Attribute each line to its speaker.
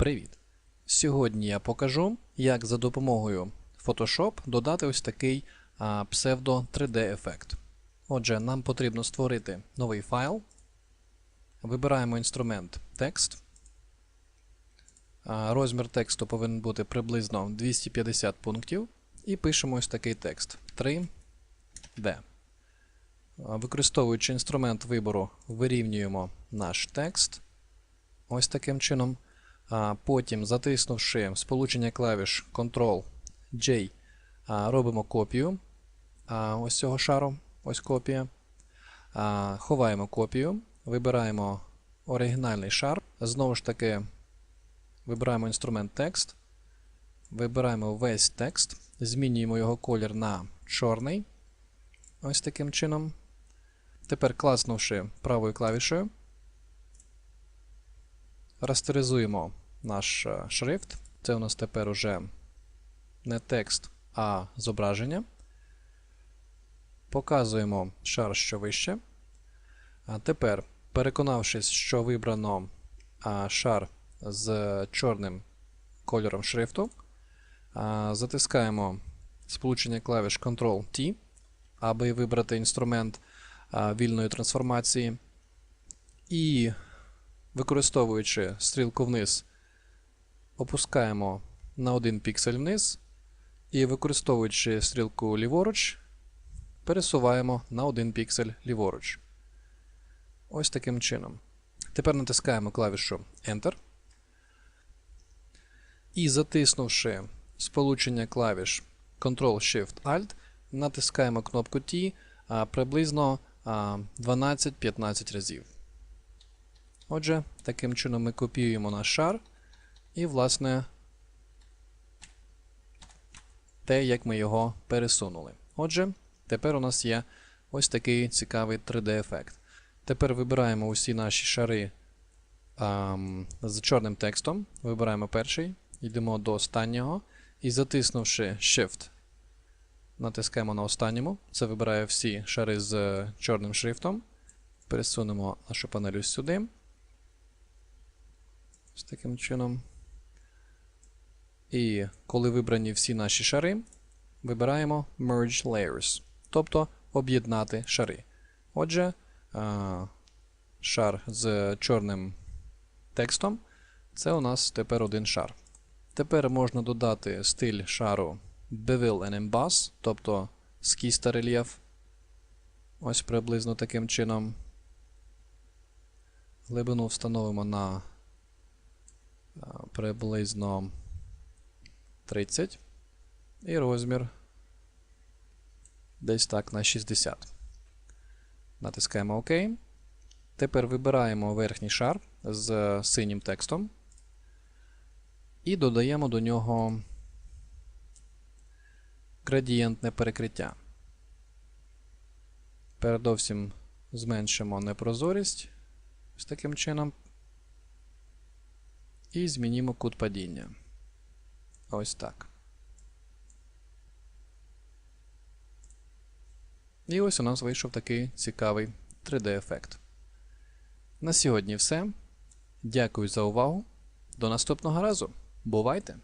Speaker 1: Привіт! Сьогодні я покажу, як за допомогою Photoshop додати ось такий псевдо 3D-ефект. Отже, нам потрібно створити новий файл. Вибираємо інструмент текст. Розмір тексту повинен бути приблизно 250 пунктів. І пишемо ось такий текст 3D. Використовуючи інструмент вибору, вирівнюємо наш текст. Ось таким чином. Потім, затиснувши сполучення клавіш Ctrl-J, робимо копію ось цього шару. Ось копія. Ховаємо копію, вибираємо оригінальний шар. Знову ж таки, вибираємо інструмент текст, вибираємо весь текст, змінюємо його колір на чорний. Ось таким чином. Тепер класнувши правою клавішею, растеризуємо наш е, шрифт. Це у нас тепер уже не текст, а зображення. Показуємо шар, що вище. А тепер, переконавшись, що вибрано шар з чорним кольором шрифту, затискаємо сполучення клавіш Ctrl-T, аби вибрати інструмент вільної трансформації. І використовуючи стрілку вниз, опускаємо на один піксель вниз. І використовуючи стрілку ліворуч, пересуваємо на один піксель ліворуч. Ось таким чином. Тепер натискаємо клавішу Enter. І затиснувши сполучення клавіш Ctrl-Shift-Alt, натискаємо кнопку T приблизно 12-15 разів. Отже, таким чином ми копіюємо наш шар і, власне, те, як ми його пересунули. Отже, тепер у нас є ось такий цікавий 3D-ефект. Тепер вибираємо усі наші шари ам, з чорним текстом. Вибираємо перший, йдемо до останнього і затиснувши Shift, натискаємо на останньому. Це вибирає всі шари з чорним шрифтом. Пересунемо нашу панель ось сюди. Ось таким чином. І коли вибрані всі наші шари, вибираємо Merge Layers, тобто об'єднати шари. Отже, шар з чорним текстом це у нас тепер один шар. Тепер можна додати стиль шару Bevel and Emboss, тобто скіз та рельєф. Ось приблизно таким чином. Глибину встановимо на приблизно 30 і розмір десь так на 60. Натискаємо ОК. Тепер вибираємо верхній шар з синім текстом і додаємо до нього градієнтне перекриття. Передовсім зменшимо непрозорість ось таким чином. І змінімо кут падіння. Ось так. І ось у нас вийшов такий цікавий 3D-ефект. На сьогодні все. Дякую за увагу. До наступного разу. Бувайте!